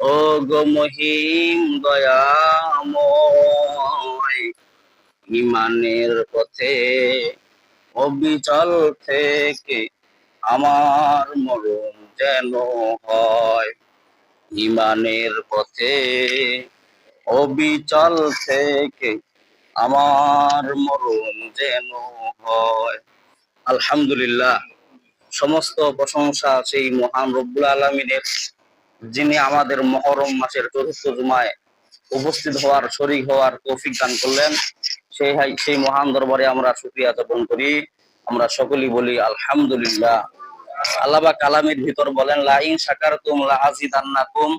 ও গো মহিম দয়াময় ইমানের পথে অবিচল থেকে আমার মরণ যেন হয়। ইমানের পথে অবিচল থেকে আমার মরণ যেন হয়। আলহামদুলিল্লাহ, সমস্ত প্রশংসা সেই মহান রব্বুল আলমিনের যিনি আমাদের মহরম মাসের চতুর্থ জুমায় উপস্থিত হওয়ার, শরীক হওয়ার তৌফিক দান করলেন। সেই সেই মহান দরবারে আমরা শুক্রিয়া জ্ঞাপন করি। আমরা সকলেই বলি, আলহামদুলিল্লাহ। আল্লাহবা কালামের ভিতর বলেন, লাইন সাকার তুম লা আজিদান্নাকুম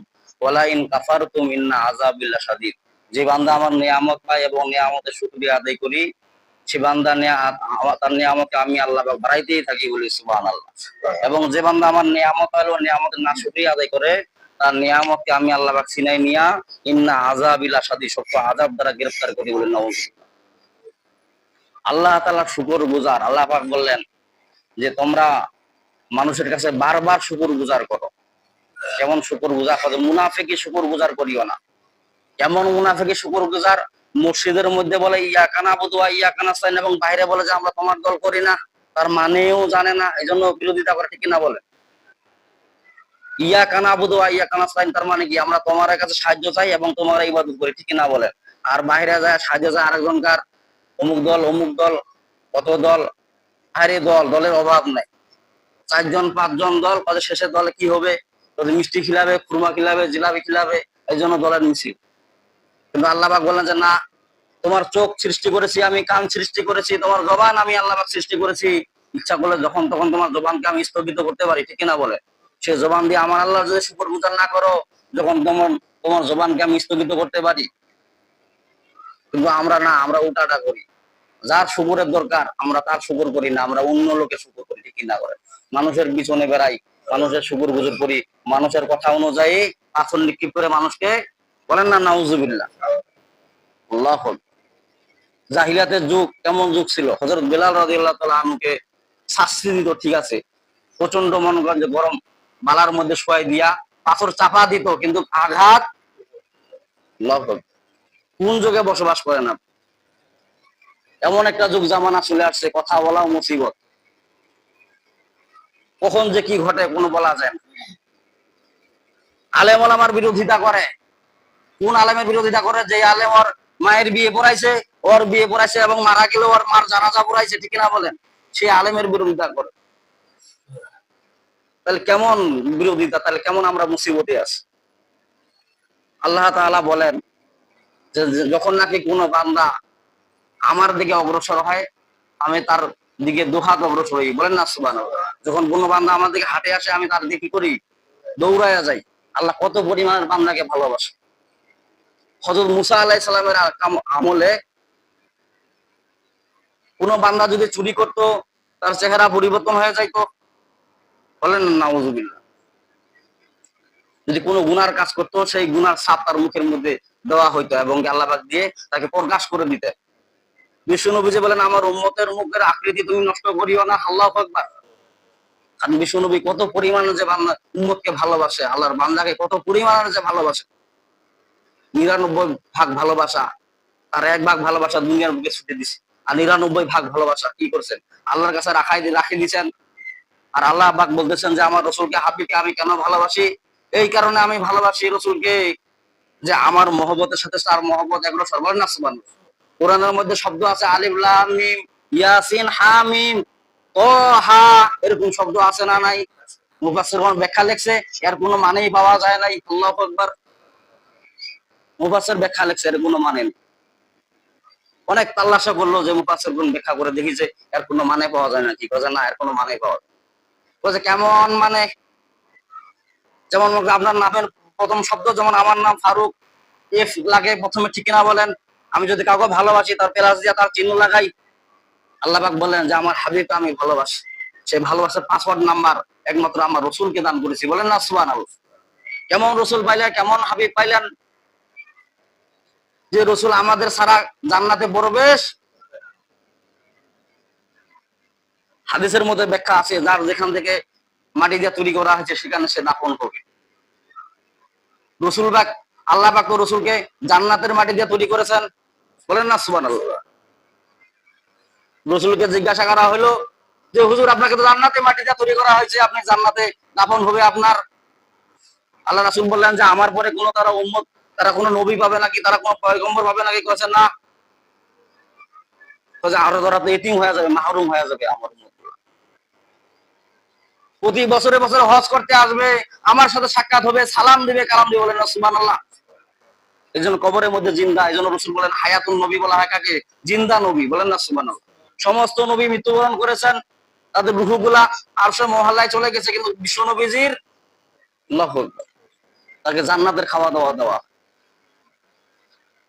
ওয়ালাইন কাফার তুম ইন্না আযাবিল্লাহ শাদীদ। যে বান্দা আমার নিয়ামত পায় এবং নিয়ামতের শুকরিয়া আদায় করি, সে বান্দা তার নিয়ামতকে আমি আল্লাহ বাড়াইতেই থাকি বলি সুবাহ সুবহানাল্লাহ। এবং যে বান্দা আমার নিয়ামত পাইলো নিয়ামতের না শুকরিয়া আদায় করে তার নিয়ামতকে আমি আল্লাহ ছিনাই নিয়া ইন্না আযাবিল্লা শাদীদ সত্য আযাব দ্বারা গ্রেফতার করি বলে নওয়াজ। আল্লাহ তাআলা শুকর গুজার। আল্লাহ পাক বললেন যে, তোমরা মানুষের কাছে বারবার শুকুর গুজার করো। কেমন শুকুর গুজার করো? মুনাফেকি শুকুর গুজার করিও না। কেমন মুনাফেকি শুকুর গুজার? মসজিদের মধ্যে বলে ইয়া কানা বুধুয়া ইয়া কানা সাইন এবং বাইরে বলে যে, আমরা তোমার দল করি না। তার মানেও জানে না এই জন্য বিরোধিতা করে, ঠিক না বলে ইয়া কানা বুধুয়া ইয়া কানা সাইন, তার মানে কি? আমরা তোমার কাছে সাহায্য চাই এবং তোমার ইবাদত করি ঠিক না বলে আর বাইরে যায়, সাহায্য চায় আরেকজনকার, অমুক দল অমুক দল, কত দল? আরে দল, দলের অভাব নাই। চারজন, পাঁচজন দল কাজে শেষের দলে কি হবে? তোদের মিষ্টি খিলাবে, খুরমা খিলাবে, জিলাপি খিলাবে, এই জন্য দলের মিছিল। কিন্তু আল্লাহবাক বললেন যে, না, তোমার চোখ সৃষ্টি করেছি, আমি কান সৃষ্টি করেছি, তোমার জবান আমি আল্লাহবাক সৃষ্টি করেছি। ইচ্ছা করলে যখন তখন তোমার জবানকে আমি স্থগিত করতে পারি ঠিক না বলে? সে জবান দিয়ে আমার আল্লাহ যদি শুকর গুজার না করো, যখন তোমার তোমার জবানকে আমি স্থগিত করতে পারি। কিন্তু আমরা না, আমরা উল্টাটা করি। যার শুকুরের দরকার, আমরা তার শুকুর করি না, আমরা অন্য লোকের শুকুর করি, ঠিক না করে? মানুষের পিছনে বেড়াই, মানুষের শুকুর গুজর করি, মানুষের কথা অনুযায়ী পাথর নিক্ষেপ করে মানুষকে বলেন না, নাউজুবিল্লাহ। আল্লাহ জাহিলাতের যুগ কেমন যুগ ছিল? হজরত বেলাল রাদিয়াল্লাহু তাআলা আনুকে শাস্তি দিত, ঠিক আছে। প্রচণ্ড মন করেন যে গরম বালার মধ্যে শোয়াই দিয়া পাথর চাপা দিত, কিন্তু আঘাত আকবার। কোন যুগে বসবাস করেন আপনি? এমন একটা যুগ, জামানা চলে আসছে, কথা বলাও মুসিবত। কখন যে কি ঘটে কোনো বলা যায় না। আলেম আলামার বিরোধিতা করে। কোন আলেমের বিরোধিতা করে? যে আলেম ওর মায়ের বিয়ে পড়াইছে, ওর বিয়ে পড়াইছে এবং মারা গেলে ওর মার জানাজা পড়াইছে, ঠিক না বলেন? সে আলেমের বিরোধিতা করে। তাহলে কেমন বিরোধিতা? তাহলে কেমন আমরা মুসিবতে আছি? আল্লাহ তাআলা বলেন যে যখন নাকি কোনো বান্দা আমার দিকে অগ্রসর হয়, আমি তার দিকে দুহাত অগ্রসর হই। বলেন না সুবান যখন কোনো বান্দা আমার দিকে হাঁটে আসে, আমি তার দিকে করি? দৌড়াইয়া যাই। আল্লাহ কত পরিমাণের বান্দাকে ভালোবাসে। হজরত মুসা আলাহ সালামের আমলে কোনো বান্দা যদি চুরি করত, তার চেহারা পরিবর্তন হয়ে যাইতো। বলেন না যদি কোনো গুনার কাজ করতো, সেই গুনার ছাপ তার মুখের মধ্যে দেওয়া হইতো এবং আল্লাহবাক দিয়ে তাকে প্রকাশ করে দিতে। বিষ্ণু যে বলেন, আমার উম্মতের মুখের আকৃতি তুমি নষ্ট করিও না, আল্লাহ আকবার। কারণ বিষ্ণু কত পরিমাণে যে বান্দা উম্মতকে ভালোবাসে, আল্লাহর বান্দাকে কত পরিমাণে যে ভালোবাসে। নিরানব্বই ভাগ ভালোবাসা আর এক ভাগ ভালোবাসা দুনিয়ার বুকে ছুটে দিছে। আর নিরানব্বই ভাগ ভালোবাসা কি করছেন? আল্লাহর কাছে রাখাই রাখি দিছেন। আর আল্লাহ বাক বলতেছেন যে, আমার রসুলকে হাবিকে আমি কেন ভালোবাসি? এই কারণে আমি ভালোবাসি রসুলকে যে, আমার মহব্বতের সাথে তার মহব্বত এগুলো সর্বনাশ সুবহান কোরআনের মধ্যে শব্দ আছে, আলিফ ইয়াসিন, হামিম হা এরকম শব্দ আছে না নাই? মুফাসসিরগণ ব্যাখ্যা লেখছে, এর কোনো মানেই পাওয়া যায় নাই। আল্লাহু আকবার। মুফাসসির ব্যাখ্যা লেখছে, এর কোনো মানে নেই। অনেক তাল্লাশা করল যে মুফাসসির গুণ ব্যাখ্যা করে দেখি যে এর কোনো মানে পাওয়া যায় না। কি কথা না এর কোনো মানে পাওয়া যায় বলছে, কেমন মানে? যেমন আপনার নামের প্রথম শব্দ যেমন আমার নাম ফারুক এফ লাগে প্রথমে ঠিক কিনা বলেন। আমি যদি কাউকে ভালোবাসি, তার প্লাস দিয়ে তার চিহ্ন লাগাই। আল্লাহবাক বলেন যে, আমার হাবিবকে আমি ভালোবাসি। সেই ভালোবাসার পাসওয়ার্ড নাম্বার, একমাত্র আমার রসুলকে দান করেছি। বলেন না সুবান কেমন রসুল পাইলেন, কেমন হাবিব পাইলেন? যে রসুল আমাদের সারা জান্নাতে প্রবেশ হাদিসের মধ্যে ব্যাখ্যা আছে, যার যেখান থেকে মাটি দিয়ে তৈরি করা হয়েছে, সেখানে সে দাফন করবে। রসুল বাক আল্লাহ পাক রসুলকে জান্নাতের মাটি দিয়ে তৈরি করেছেন, বলেন না সুবান রসুলকে জিজ্ঞাসা করা হলো যে, হুজুর, আপনাকে তো জান্নাতে মাটি দিয়ে তৈরি করা হয়েছে, আপনি জান্নাতে দাফন হবে আপনার? আল্লাহ রাসুল বললেন যে, আমার পরে কোনো তারা উম্মত, তারা কোনো নবী পাবে নাকি, তারা কোনো পয়গম্বর পাবে নাকি? কয়েছেন না। আরও ধরা তো এটিং হয়ে যাবে, মাহরুম হয়ে যাবে আমার। প্রতি বছরে বছরে হজ করতে আসবে, আমার সাথে সাক্ষাৎ হবে, সালাম দিবে, কালাম দিবে বলেন না আল্লাহ এই জন্য কবরের মধ্যে জিন্দা, এই জন্য রসুল বলেন হায়াতুল নবী বলা হয় কাকে? জিন্দা নবী, বলেন না সুবান সমস্ত নবী মৃত্যুবরণ করেছেন, তাদের রুহুগুলা আরশে মহল্লায় চলে গেছে, কিন্তু বিশ্ব নবীজির তাকে জান্নাতের খাওয়া দাওয়া দেওয়া।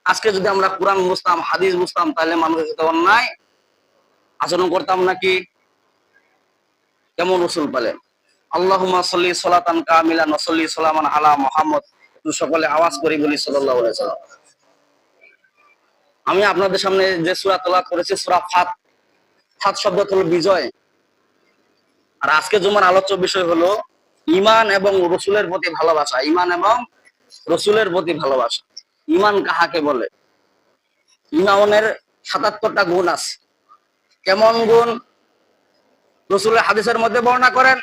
আজকে যদি আমরা কোরআন বুঝতাম, হাদিস বুঝতাম, তাহলে মানুষের সাথে অন্যায় আচরণ করতাম নাকি? কেমন রসুল পেলেন আল্লাহুম্মা সাল্লি সালাতান কামিলান ওয়া সাল্লি সালামান আলা মুহাম্মদ। সকলে আওয়াজ করি বলি আলাইহি সাল্লাম আমি আপনাদের সামনে যে সূরা তেলাওয়াত করেছি, সূরা ফাত। ফাত শব্দ হলো বিজয়। আর আজকে জুমার আলোচ্য বিষয় হলো ইমান এবং রসুলের প্রতি ভালোবাসা। ইমান এবং রসুলের প্রতি ভালোবাসা। ইমান কাহাকে বলে? ইমানের সাতাত্তরটা গুণ আছে। কেমন গুণ? রসুলের হাদিসের মধ্যে বর্ণনা করেন,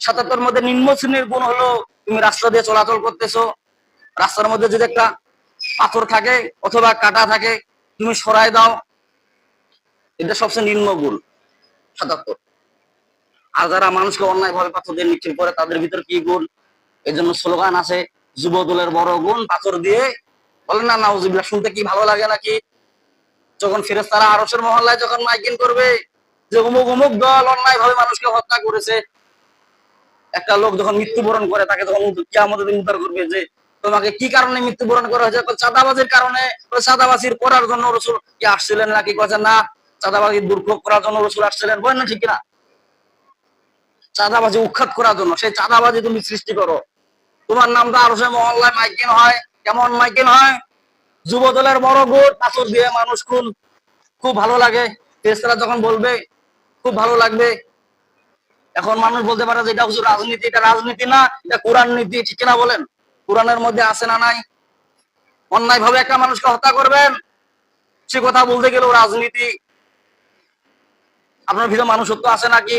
সাতাত্তর মধ্যে নিম্ন শ্রেণির গুণ হলো তুমি রাস্তা দিয়ে চলাচল করতেছো, রাস্তার মধ্যে যদি একটা পাথর থাকে অথবা কাটা থাকে, তুমি সরাই দাও, এটা সবচেয়ে নিম্ন গুণ, সাতাত্তর। আর যারা মানুষকে অন্যায় ভাবে পাথর দিয়ে নিক্ষেপ করে, তাদের ভিতর কি গুণ? এই জন্য স্লোগান আছে যুব দলের বড় গুণ, পাথর দিয়ে। বলেন না, নাউজুবিল্লাহ, শুনতে কি ভালো লাগে নাকি? যখন ফিরে তারা আরসের মহল্লায় যখন মাইকিং করবে যে অমুক অমুক দল অন্যায় ভাবে মানুষকে হত্যা করেছে। একটা লোক যখন মৃত্যুবরণ করে, তাকে যখন কি আমাদের উদ্ধার করবে যে, তোমাকে কি কারণে মৃত্যুবরণ করা হয়েছে? চাঁদাবাজির কারণে চাঁদাবাজির করার জন্য রসুল কি আসছিলেন নাকি? কথা না, চাঁদাবাজি দুর্ভোগ করার জন্য রসুল আসছিলেন। বলেন না ঠিক না চাঁদাবাজি উৎখাত করার জন্য, সেই চাঁদাবাজি তুমি সৃষ্টি করো। তোমার নামটা আরও সে মহল্লায় মাইকিং হয়। কেমন মাইকিং হয়? যুব দলের বড় গোট, পাথর দিয়ে মানুষ খুন। খুব ভালো লাগে। তেসরা যখন বলবে খুব ভালো লাগবে। এখন মানুষ বলতে পারে যে এটা হুজুর রাজনীতি, এটা রাজনীতি না, এটা কোরআন নীতি, ঠিক না বলেন? কোরআনের মধ্যে আছে না নাই? অন্যায় ভাবে একটা মানুষকে হত্যা করবেন, সে কথা বলতে গেলেও রাজনীতি। আপনার ভিতরে মানুষত্ব আছে নাকি?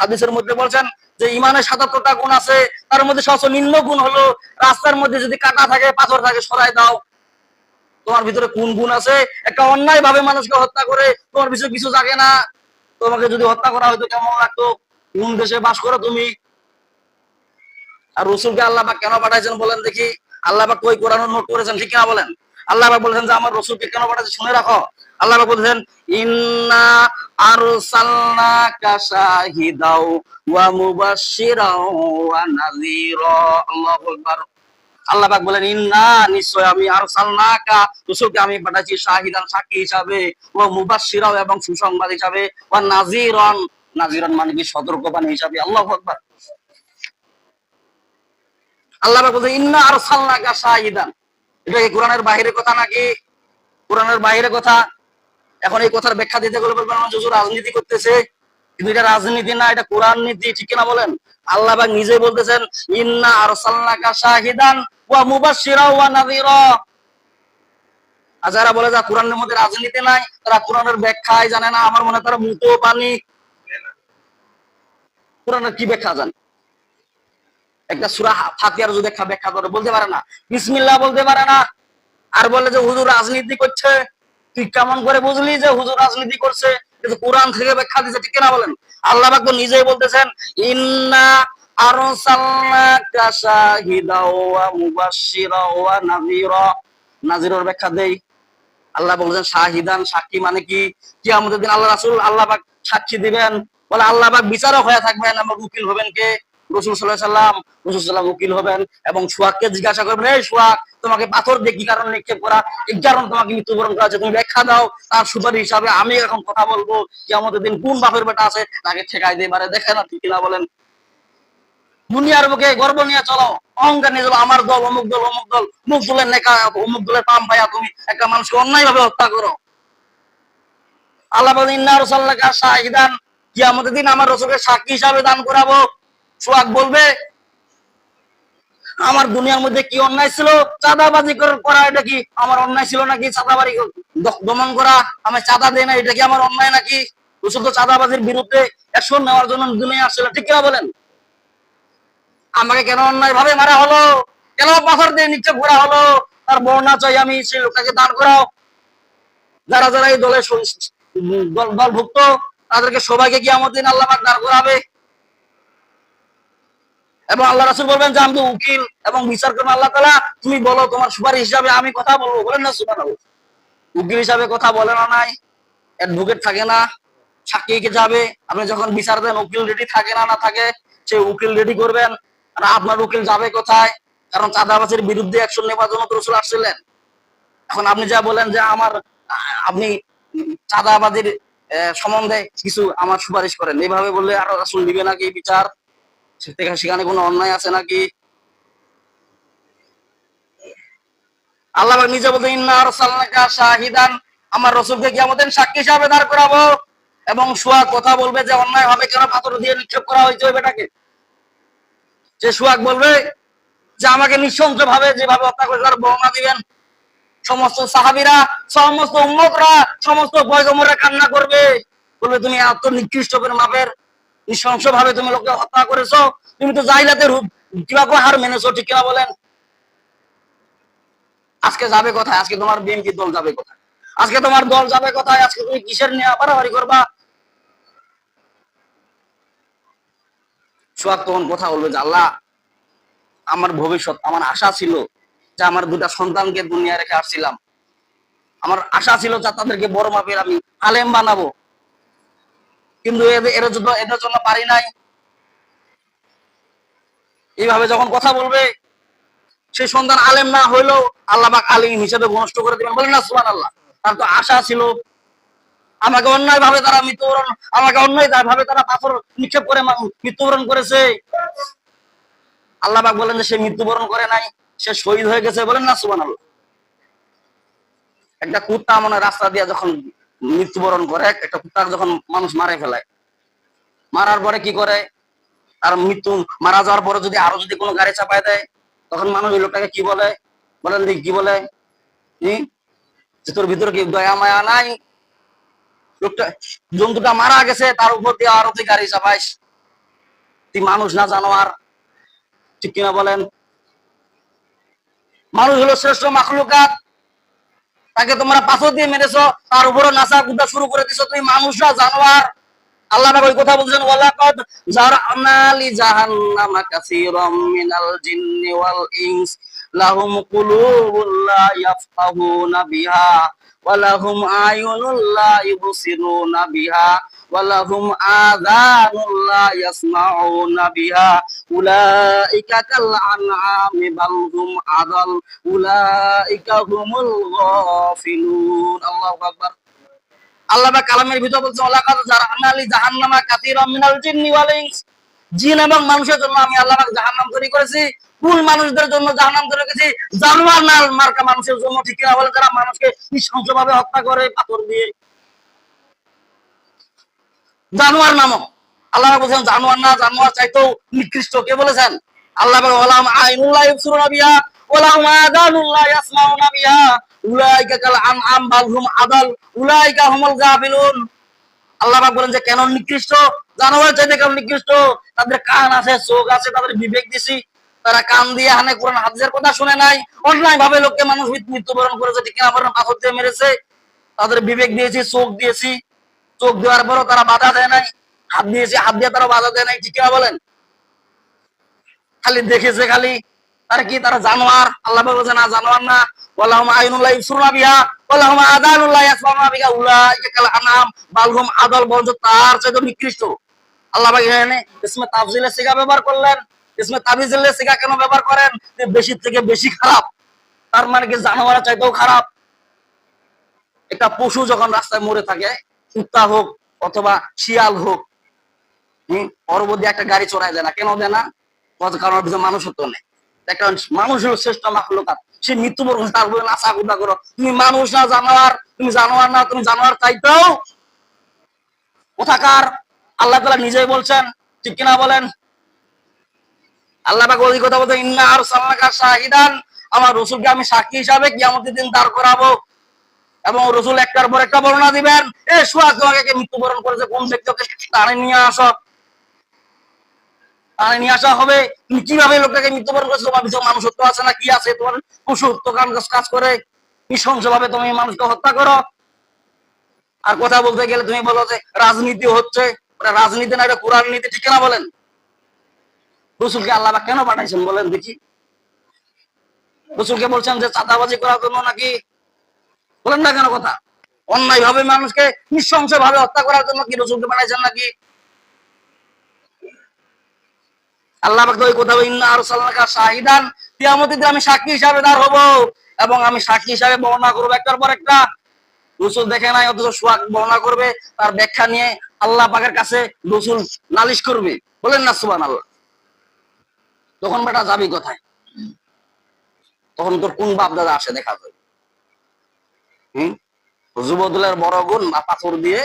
হাদিসের মধ্যে বলছেন যে ইমানের সাতাত্তরটা গুণ আছে, তার মধ্যে সবচেয়ে নিম্ন গুণ হলো রাস্তার মধ্যে যদি কাটা থাকে, পাথর থাকে, সরাই দাও। তোমার ভিতরে কোন গুণ আছে? একটা অন্যায় ভাবে মানুষকে হত্যা করে তোমার পিছনে কিছু জাগে না। তোমাকে যদি হত্যা করা হয়তো কেমন লাগতো? কোন দেশে বাস করো তুমি? আর রসুলকে আল্লাহ কেন পাঠাইছেন বলেন দেখি? আল্লাহ পাক কই? কোরআন নোট করেছেন, ঠিক না বলেন? আল্লাহ পাক বলেছেন যে, আমার রসুলকে কেন পাঠাইছে শুনে রাখো। আল্লাহ পাক বলেছেন, ইন্না আরসালনাকা শাহিদাও ওয়া মুবাশশিরাও ওয়া নাযীরা। আল্লাহু আকবার। আল্লাহ পাক বলেন, ইন্না নিশ্চয় আমি আরসালনাকা, রসুলকে আমি পাঠাচ্ছি শাহিদান, সাক্ষী হিসাবে ওয়া মুবাশশিরাও এবং সুসংবাদ হিসাবে। ওয়া নাযীরান। নাযীরান মানে কি? সতর্কবাণী হিসাবে। আল্লাহু আকবার। আল্লাহ পাক বলছেন, ইন্না আরসালনাকা শাহিদান। এটা কি কোরআনের বাইরের কথা নাকি? কোরআনের বাইরের কথা? এখন এই কথার ব্যাখ্যা দিতে গেলে বলবেন রাজনীতি করতেছে। কিন্তু এটা রাজনীতি না, এটা কোরআন নীতি, ঠিক কিনা বলেন? আল্লাহ পাক নিজে বলতেছেন, ইন্না আরসালনাকা শাহিদান ওয়া মুবাশশিরা ওয়া নাযীরা। আর যারা বলে যে কোরআনের মধ্যে রাজনীতি নাই, তারা কোরআনের জানে না, আমার মনে তারা পানি। কোরআনের কি ব্যাখ্যা জানে? একটা সুরা যদি ব্যাখ্যা করে বলতে পারে না। বিসমিল্লাহ বলতে পারে না। আর বলে যে হুজুর রাজনীতি করছে, তুই কেমন করে বুঝলি যে হুজুর রাজনীতি করছে? কিন্তু কোরআন থেকে ব্যাখ্যা দিচ্ছে ঠিক না বলেন? আল্লাহ বাকু নিজেই বলতেছেন, ইন্না আরসালনাকা শাহিদা ওয়া মুবাশশিরা ওয়া নাযীরা। নাযীরের ব্যাখ্যা দেই। আল্লাহ বলেন শাহিদান, সাক্ষী মানে কি? কিয়ামতের দিন আল্লাহ রাসূল আল্লাহ সাক্ষী দিবেন। বলে আল্লাহ পাক বিচারক হয়ে থাকবেন, আমার উকিল হবেন কে? উকিল হবেন এবং জিজ্ঞাসা করবেন, এই তোমাকে পাথর দিয়ে কি কারণে নিক্ষেপ করা? কারণ তোমাকে মৃত্যুবরণ করা তুমি ব্যাখ্যা দাও। তার সুপারিশ হিসাবে আমি কথা বলব যে আমাদের দিন কোন বাপের বেটা আছে তাকে ঠেকাই দিয়ে পারে দেখে না ঠিক বলেন। দুনিয়ার বুকে গর্ব নিয়ে চলো, অহংকার নিয়ে চলো, আমার দল, অমুক দল অমুক দল, মুখ দলের নেকা, অমুক দলের পাম পাইয়া তুমি একটা মানুষকে অন্যায় ভাবে হত্যা করো। আল্লাহ ইন্না রসাল্লাকা শাহিদান, কিয়ামতের দিন আমার রসুলকে সাক্ষী হিসাবে দান করাবো। সোহাগ বলবে, আমার দুনিয়ার মধ্যে কি অন্যায় ছিল? চাঁদাবাজি কর- এটা কি আমার অন্যায় ছিল নাকি? চাঁদাবাজি দমন করা, আমি চাঁদা দেই না, এটা কি আমার অন্যায় নাকি? তো চাঁদাবাজির বিরুদ্ধে অ্যাকশন নেওয়ার জন্য দুনিয়া আসছিল, ঠিক কিনা বলেন? আমাকে কেন অন্যায় ভাবে মারা হলো? কেন পাথর দিয়ে নিচে ঘোরা হলো? তার বর্ণনা চাই আমি, সেই লোকটাকে দাঁড় করাও। যারা যারা এই দলে স- দল- দলভুক্ত, তাদেরকে সবাইকে কি আমাদের দিন আল্লাহ দাঁড় করাবে। এবং আল্লাহ রাসুল বলবেন যে, আমি তো উকিল এবং বিচার করবেন আল্লাহ তালা তুমি বলো, তোমার সুপারিশ হিসাবে আমি কথা বলব। বলেন না সুপার উকিল হিসাবে কথা বলে না নাই অ্যাডভোকেট থাকে না, সাক্ষী কে যাবে? আপনি যখন বিচার দেন, উকিল রেডি থাকে না না থাকে সে উকিল রেডি করবেন। আর আপনার উকিল যাবে কোথায়? কারণ চাঁদাবাজের বিরুদ্ধে অ্যাকশন নেওয়ার জন্য তো রসুল আসছিলেন। এখন আপনি যা বলেন যে, আমার, আপনি চাঁদাবাজির সম্বন্ধে কিছু আমার সুপারিশ করেন। এইভাবে বললে আরও রাসুল নিবে নাকি বিচার? সেখানে কোনো অন্যায় আছে নাকি? আল্লাহ নিজে বলতে ইন্না আরসালনাকা শাহিদান, আমার রসুলকে কি সাক্ষী হিসাবে দাঁড় করাবো। এবং সুয়াগ কথা বলবে যে, অন্যায় ভাবে কেন? পাথর দিয়ে নিক্ষেপ করা হয়েছে ওই বেটাকে। যে সুয়াগ বলবে যে, আমাকে নৃশংস ভাবে যেভাবে হত্যা করেছে, তার বর্ণনা দিবেন। সমস্ত সাহাবিরা, সমস্ত উম্মতরা, সমস্ত পয়গমরা কান্না করবে। বলবে, তুমি এত নিকৃষ্ট করে মাপের নৃশংস ভাবে তুমি লোককে হত্যা করেছ, তুমি তো রূপ কীভাবে হার মেনেছো, ঠিক কিনা বলেন? আজকে যাবে কোথায়? আজকে তোমার বিএনপি দল যাবে কোথায়? আজকে তোমার দল যাবে কোথায়? আজকে তুমি কিসের নিয়ে বাড়াবাড়ি করবা? সোহাগ তখন কথা বলবে যে, আল্লাহ, আমার ভবিষ্যৎ, আমার আশা ছিল যে আমার দুটা সন্তানকে দুনিয়া রেখে আসছিলাম। আমার আশা ছিল যে তাদেরকে বড় মাপের আমি আলেম বানাবো। কিন্তু এর জন্য এদের জন্য পারি নাই। এইভাবে যখন কথা বলবে, সেই সন্তান আলেম না হইলেও আল্লাহ আলিম হিসেবে নষ্ট করে দিবেন। বলেন না সুবান আল্লাহ তার তো আশা ছিল। আমাকে অন্যায় ভাবে তারা মৃত্যুবরণ আমাকে অন্যায় ভাবে তারা পাথর নিক্ষেপ করে মৃত্যুবরণ করেছে। আল্লাহ বলেন যে সে মৃত্যুবরণ করে নাই, সে শহীদ হয়ে গেছে। বলেন না সুমান আল্লাহ একটা কুত্তা মনে রাস্তা দিয়ে যখন মৃত্যুবরণ করে, একটা কুত্তার যখন মানুষ মারে ফেলায় মারার পরে কি করে? আর মৃত্যু, মারা যাওয়ার পরে যদি আরও যদি কোনো গাড়ি চাপায় দেয়, তখন মানুষ ওই লোকটাকে কি বলে? বলেন কি বলে? তোর ভিতরে কি দয়া, মায়া নাই? লোকটা, জন্তুটা মারা গেছে, তার উপর দিয়ে আরও তুই গাড়ি চাপাইস। তুই মানুষ না, জানোয়ার। ঠিক কিনা বলেন? মানুষ হলো শ্রেষ্ঠ মাখলুকাত। তাকে তোমরা পাথর দিয়ে মেরেছ, তার উপরে নাচা কুদা শুরু করে দিছো। তুমি মানুষ জানোয়ার। আল্লাহ ওই কথা বলছেন, ওয়ালাকাদ জারআনা লি জাহান্নামা কাসীরাম মিনাল জিন্নি ওয়াল ইনস, লাহুম ওয়া লাহুম আযানুল লা ইয়াসমাউনা বিহা। উলাইকা কাল আনআমি বাল হুম আদাল উলাইকা হুমুল গাফিলুন। আল্লাহু পাক কালামের ভিতর বলছে জারআনা জাহান্নামা মিনাল জিন্নি ওয়াল ইনস। জিন এবং মানুষের জন্য আমি আল্লাহ জাহান্নাম তৈরি করেছি। কুল মানুষদের জন্য জাহান্নাম তৈরি করেছি। জানোয়ার না মার্কা মানুষের জন্য, ঠিক কিনা বলে যারা মানুষকে নৃশংসভাবে হত্যা করে, পাথর দিয়ে জানোয়ার নামক। আল্লাহ বলছেন, জানোয়ার না, জানোয়ার চাইতেও নিকৃষ্ট। কে বলেছেন? আল্লাহ আইনুল্লাহ ওয়ালাহুম আদানুল্লাহ উলাইকা কাল আনআম বাল হুম আদাল, উলাইকা হুমুল গাফিলুন। আল্লাহ পাক বলেন যে, কেন নিকৃষ্ট? জানোয়ার চাইতে কেন নিকৃষ্ট? তাদের কান আছে, চোখ আছে, তাদের বিবেক দিছি। তারা কান দিয়ে হানে কোরআন, হাদিসের কথা শুনে নাই। অন্যায় ভাবে লোককে মানুষ মৃত্যু- মৃত্যুবরণ করেছে ঠিক কিনা পাথর দিয়ে মেরেছে। তাদের বিবেক দিয়েছি, চোখ দিয়েছি। চোখ দেওয়ার পরও তারা বাধা দেয় নাই, হাত দিয়েছি, হাত দিয়ে তারা বাধা দেয় নাই, ঠিক বলেন? খালি দেখেছে খালি, তারা কি তারা জানোয়ার? আল্লাহ বলছে, না, জানোয়ার না। ওয়ালাহুম সিগা করলেন। কেন করেন? বেশি থেকে বেশি খারাপ। তার মানে কি জানোয়ার চাইতেও খারাপ? একটা পশু যখন রাস্তায় মরে থাকে কুত্তা হোক অথবা শিয়াল হোক, হম মধ্যে একটা গাড়ি চড়াই দেয় না কেন দেয় না কত কারণ ভিতরে মানুষত্ব নেই। একটা মানুষ হলো শ্রেষ্ঠ মাখলুকাত। সে মৃত্যু মৃত্যুবরণ তার বলে নাচা কুদা করো। তুমি মানুষ না জানোয়ার, তুমি জানোয়ার না, তুমি জানোয়ার চাইতেও কোথাকার? আল্লাহ তালা নিজেই বলছেন, ঠিক কিনা বলেন? আল্লাহ পাক ওই কথা বলতে ইন্না আর সাল্লাকা শাহিদান আমার রসুলকে আমি সাক্ষী হিসাবে কিয়ামতের দিন দাঁড় করাবো। এবং রসুল একটার পর একটা বর্ণনা দিবেন, এ সুয়াজ তোমাকে মৃত্যুবরণ করেছে? কোন ব্যক্তিকে টানে নিয়ে আসো। টানে নিয়ে আসা হবে। তুমি কীভাবে লোকটাকে মৃত্যুবরণ করেছ? তোমার মানুষত্ব আছে না কি আছে? তোমার কাজ করে ভাবে তুমি মানুষকে হত্যা করো। আর কথা বলতে গেলে তুমি বলো যে, রাজনীতি হচ্ছে। রাজনীতি না, এটা কোরআন নীতি, ঠিক না বলেন? রসুলকে আল্লাহ কেন পাঠাইছেন বলেন দেখি। রসুলকে বলছেন যে, চাঁদাবাজি করার জন্য নাকি বলেন না কেন কথা? অন্যায় ভাবে মানুষকে নৃশংস ভাবে হত্যা করার জন্য কি রসুলকে পাঠাইছেন নাকি? আল্লাহ ওই আরসালনাকা শাহিদান আমি সাক্ষী হিসাবে হব এবং আমি সাক্ষী হিসাবে বর্ণনা করব একটার পর একটা। রসুল দেখে নাই, অথচ সোয়াগ বর্ণনা করবে, তার ব্যাখ্যা নিয়ে আল্লাহ পাকের কাছে রসুল নালিশ করবে। বলেন না সুবান আল্লাহ তখন বেটা যাবি কোথায়? তখন তোর কোন বাপ দাদা আসে দেখা যাবে হম? যুবদলের বড় গুণ পাথর দিয়ে।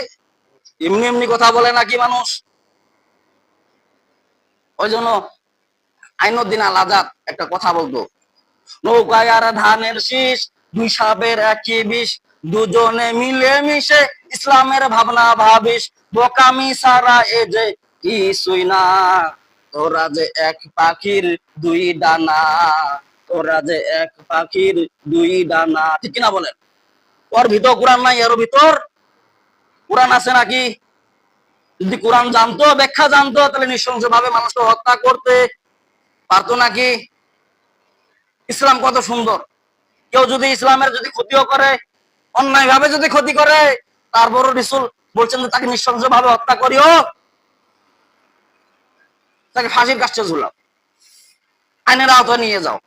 এমনি এমনি কথা বলে নাকি মানুষ? ওই জন্য আইনুদ্দিন আল আজাদ একটা কথা বলতো, নৌকায় আর ধানের শীষ, দুই সাপের একই বিষ, দুজনে মিলে মিশে ইসলামের ভাবনা ভাবিস, বোকামি সারা এ যে কিছুই না। তোরা যে এক পাখির দুই ডানা, তোরা যে এক পাখির দুই ডানা। ঠিক কিনা বলেন? ওর ভিতর কোরআন নাই এর ভিতর। কোরআন আছে নাকি? যদি কোরআন জানতো, ব্যাখ্যা জানতো, তাহলে নৃশংস ভাবে মানুষকে হত্যা করতে পারতো নাকি? ইসলাম কত সুন্দর। কেউ যদি ইসলামের যদি ক্ষতিও করে অন্যায় ভাবে যদি ক্ষতি করে, তারপরও রিসুল বলছেন যে, তাকে নৃশংস ভাবে হত্যা করিও। তাকে ফাঁসির কাছে ঝুলাও। আইনের আওতায় নিয়ে যাও।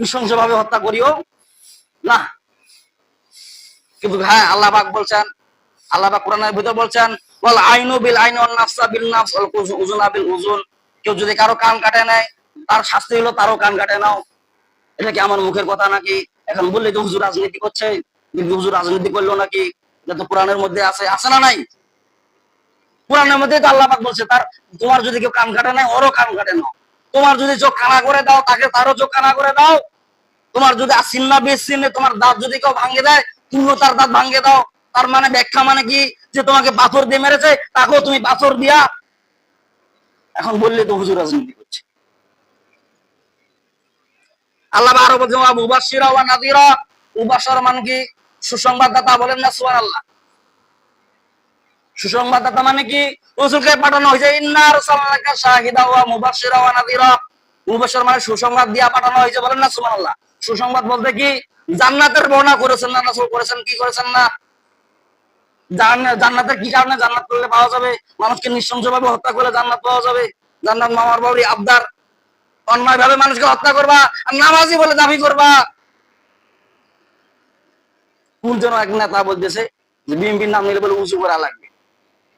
নৃশংস ভাবে হত্যা করিও। না। কিন্তু হ্যাঁ আল্লাহ পাক বলছেন, আল্লাহ পাক কোরআনের ভিতর বলছেন বল আইনু বিল আইন ওয়ান নাফসা বিল নাফস ওয়াল উজুনা বিল উজুন কেউ যদি কারও কান কাটে নেয় তার শাস্তি হলো তারও কান কাটে নাও। এটা কি আমার মুখের কথা নাকি? এখন বললে তো হুজুর রাজনীতি করছে, কিন্তু হুজুর রাজনীতি করল নাকি? এটা তো কোরআনের মধ্যে আছে আছে না নাই? কোরআনের মধ্যে তো আল্লাহ পাক বলছে, তার, তোমার যদি কেউ কান কাটে নাই, ওরও কান কাটে নাও। তোমার যদি চোখ কানা করে দাও, তাকে তারও চোখ কানা করে দাও। তোমার যদি আসিন্না বেসিনে তোমার দাঁত যদি কেউ ভাঙে দেয় তুমিও তার দাঁত ভাঙে দাও। তার মানে ব্যাখ্যা মানে কি? যে তোমাকে পাথর দিয়ে মেরেছে, তাকেও তুমি পাথর দিয়া। এখন বললে তো হুজুর রাজনীতি করছে। আল্লাহ আরও বলছে নাদিরা মুবাশশির মানে কি? সুসংবাদদাতা বলেন না, সুবহানাল্লাহ। সুসংবাদদাতা মানে কি? রাসূলকে পাঠানো হয়েছে, ইন্না আরসালনাকা শাহিদা ওয়া ওয়া নাদিরা মুবাশশির মানে সুসংবাদ দিয়া পাঠানো হয়েছে বলেন না সুসংবাদ বলতে কি? জান্নাতের বর্ণনা করেছেন না রাসূল করেছেন, কি করেছেন না? জান্নাতের কি কারণে জান্নাত করলে পাওয়া যাবে? মানুষকে নৃশংসভাবে হত্যা করে জান্নাত পাওয়া যাবে? জান্নাত মামার বাড়ি আবদার। অন্যায় ভাবে মানুষকে হত্যা করবা নামাজি বলে দাবি করবা। কোন যেন এক নেতা বলতেছে যে বিএনপির নাম নিলে বলে উঁচু করা লাগবে।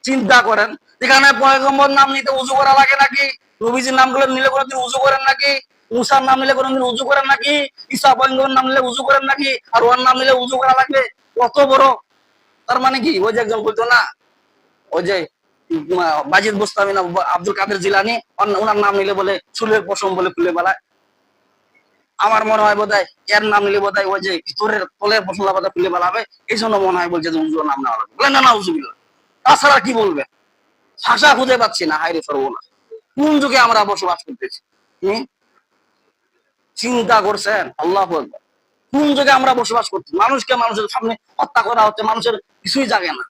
চিন্তা করেন, এখানে পয়গম্বর নাম নিতে উঁচু করা লাগে নাকি? রবিজির নামগুলো নিলে কোনোদিন উঁচু করেন নাকি? মুসার নাম নিলে কোনোদিন উঁচু করেন নাকি? ঈসা পয়গম্বর নাম নিলে উঁচু করেন নাকি? আর ওর নাম নিলে উঁচু করা লাগবে কত বড়? তার মানে কি? ওই যে একজন বলতো না? ওই যে বাজিদ বুস্তামি না আব্দুল কাদের জিলানি ওনার নাম নিলে বলে চুলের পশম বলে খুলে বেলায়। আমার মনে হয় বোধহয় এর নাম নিলে বোধহয় ওই যে ভিতরের তলের পশম বোধহয় খুলে বেলাবে। এই জন্য মনে হয় বলছে উজুর নাম নেওয়া লাগবে। বলে, না না, উজুবিল্লা। তাছাড়া কি বলবে? ভাষা খুঁজে পাচ্ছি না হাইরে সর্বনাশ। কোন যুগে আমরা বসবাস করতেছি? হম? চিন্তা করছেন? আল্লাহ কোন যুগে আমরা বসবাস করছি? মানুষকে মানুষের সামনে হত্যা করা হচ্ছে, মানুষের কিছুই জাগে না।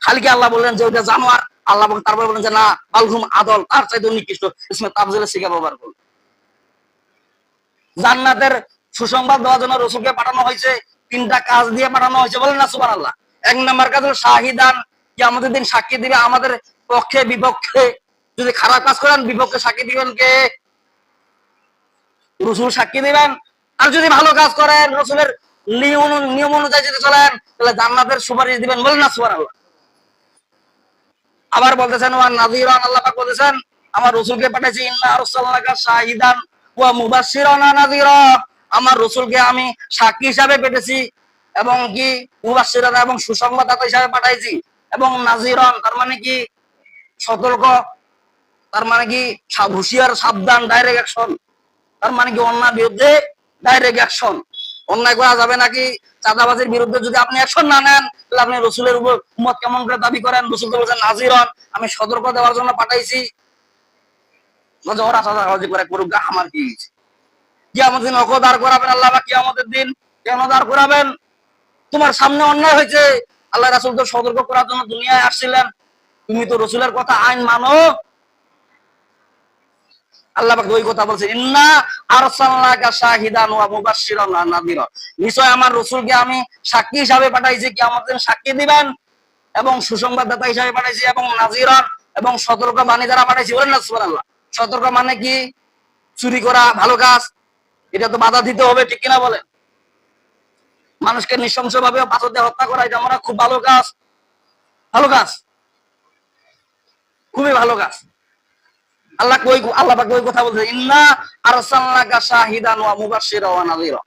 খালি কি আল্লাহ বললেন যে ওইটা জানোয়ার আল্লাহ বলেন- তারপর বলেন যে, না বালঘুম আদল, তার চাইতে নিকৃষ্ট। ইসমে তাবজেলের শিখা ব্যবহার করুন জান্নাতের সুসংবাদ দেওয়ার জন্য রসুলকে পাঠানো হয়েছে, তিনটা কাজ দিয়ে পাঠানো হয়েছে, বলেন না সুবান আল্লাহ এক নম্বর কাজ হলো শাহিদান কি আমাদের দিন সাক্ষী দিবে আমাদের পক্ষে, বিপক্ষে। যদি খারাপ কাজ করেন, বিপক্ষে সাক্ষী দিবেন কে? রসুল সাক্ষী দিবেন। আর যদি ভালো কাজ করেন, রসুলের নিয়ম অনুযায়ী যদি চলেন, তাহলে জান্নাতের সুপারিশ দিবেন বলেন না সুপার আবার বলতেছেন, ওয়া নাযীরান, আল্লাহ পাক বলতেছেন, আমার রসুলকে পাঠাইছি ইন্না আরসালনাকা শাহিদান ওয়া মুবাশশিরান ওয়া আমার রসুলকে আমি সাক্ষী হিসাবে পেটেছি এবং কি মুবাশশিরান এবং সুসংবাদদাতা হিসাবে পাঠাইছি। এবং নাযীরান, তার মানে কি সতর্ক, তার মানে কি হুঁশিয়ার, সাবধান, ডাইরেক্ট অ্যাকশন তার মানে কি অন্যায় বিরুদ্ধে ডাইরেক্ট অ্যাকশন অন্যায় করা যাবে নাকি চাঁদাবাজির বিরুদ্ধে যদি আপনি অ্যাকশন না নেন, তাহলে আপনি রসুলের উপর উম্মত কেমন করে দাবি করেন? রসুল তো বলছেন নাজিরন আমি সতর্ক দেওয়ার জন্য পাঠাইছি। ওরা চাঁদাবাজি করে করুক আমার কি? কিয়ামতের দিন ওকে দাঁড় করাবেন, আল্লাহ বা কিয়ামতের দিন কেন দাঁড় করাবেন? তোমার সামনে অন্যায় হয়েছে। আল্লাহ রাসুল তো সতর্ক করার জন্য দুনিয়ায় আসছিলেন। তুমি তো রসুলের কথা আইন মানো সতর্ক মানে কি? চুরি করা, ভালো কাজ, এটা তো বাধা দিতে হবে, ঠিক কিনা বলেন? মানুষকে নৃশংসভাবে পাথর দিয়ে হত্যা করা, এটা আমরা খুব ভালো কাজ ভালো কাজ, খুবই ভালো কাজ। আল্লাহ আল্লাহ পাক কথা বলছে, ইন্না আরসালনাকা শাহিদান ওয়া মুবাশশিরা ওয়া নাযীরা।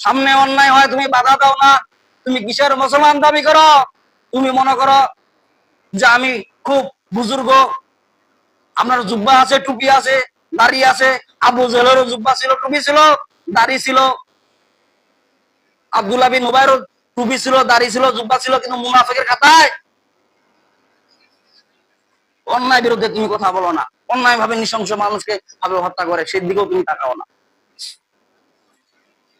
সামনে অন্যায় হয়, তুমি বাধা দাও না। তুমি কিসের মুসলমান দাবি করো? তুমি মনে করো যে আমি খুব বুজুর্গ। আপনার জুব্বা আছে, টুপি আছে, দাড়ি আছে। আবু জেলেরও জুব্বা ছিল, টুপি ছিল, দাড়ি ছিল। আব্দুল্লাহ বিন উবাইরও টুপি ছিল, দাড়ি ছিল, জুব্বা ছিল, কিন্তু মুনাফিকের খাতায় অন্যায় বিরুদ্ধে তুমি কথা বলো না। অন্যায় ভাবে নৃশংস মানুষকে ভাবে হত্যা করে সেদিকেও তুমি তাকাও না।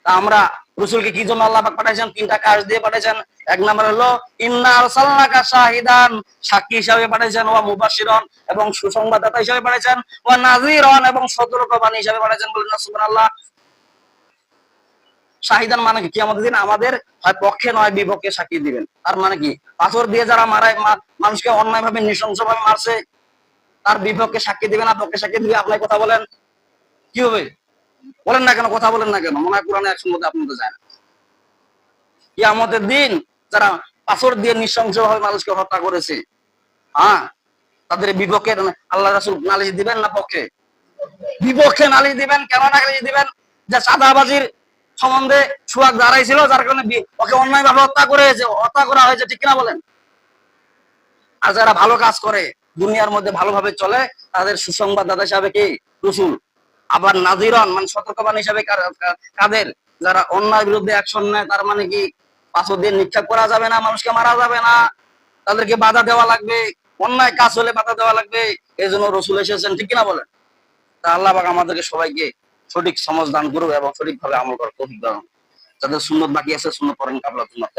আমরা রসুলকে কি জন্য আল্লাহ পাঠাইছেন? তিনটা কাজ দিয়ে পাঠাইছেন। এক নাম্বার হলো, ইন্না আরসালনাকা শাহিদান সাক্ষী হিসাবে পাঠাইছেন, ওয়া মুবাশশিরান, এবং সুসংবাদদাতা হিসাবে পাঠাইছেন, ওয়া নাযীরান, এবং সতর্কবাণী হিসাবে পাঠাইছেন বলেন না, সুবহানাল্লাহ। শাহিদান মানে কি? আমাদের দিন আমাদের হয় পক্ষে নয়, বিপক্ষে সাক্ষী দিবেন। তার মানে কি? পাথর দিয়ে যারা মারায় মানুষকে অন্যায় ভাবে নৃশংস ভাবে মারছে তার বিপক্ষে সাক্ষী দিবে না পক্ষে সাক্ষী দিবে আপনার কথা বলেন। কি হবে? বলেন না কেন, কথা বলেন না কেন? মনে হয় কোরআনে একশো মধ্যে আপনাদের যায় না। আমাদের দিন যারা পাথর দিয়ে নৃশংস ভাবে মানুষকে হত্যা করেছে হ্যাঁ তাদের বিপক্ষে আল্লাহ রাসুল নালিশ দিবেন না পক্ষে? বিপক্ষে নালিশ দিবেন? কেন নালিশ দিবেন? যে চাঁদাবাজির সম্বন্ধে সুয়াগ দাঁড়াইছিল, যার কারণে ওকে অন্যায় ভাবে হত্যা করে হত্যা করা হয়েছে, ঠিক কিনা বলেন? আর যারা ভালো কাজ করে দুনিয়ার মধ্যে ভালোভাবে চলে, তাদের সুসংবাদদাতা হিসাবে কি? রসুল। আবার নাজিরন মানে সতর্কবান হিসাবে কাদের? যারা অন্যায় বিরুদ্ধে অ্যাকশন নেয়, তার মানে কি? পাথর দিয়ে নিক্ষেপ করা যাবে না, মানুষকে মারা যাবে না। তাদেরকে বাধা দেওয়া লাগবে। অন্যায় কাজ হলে বাধা দেওয়া লাগবে। এই জন্য রসুল এসেছেন, ঠিক কিনা বলেন? তা আল্লাহ পাক আমাদেরকে সবাইকে সঠিক সমাজ দান করুক এবং সঠিকভাবে আমল করার তৌফিক দান। যাদের সুন্নত বাকি আছে, সুন্নত পড়েন কাবলা সুন্নত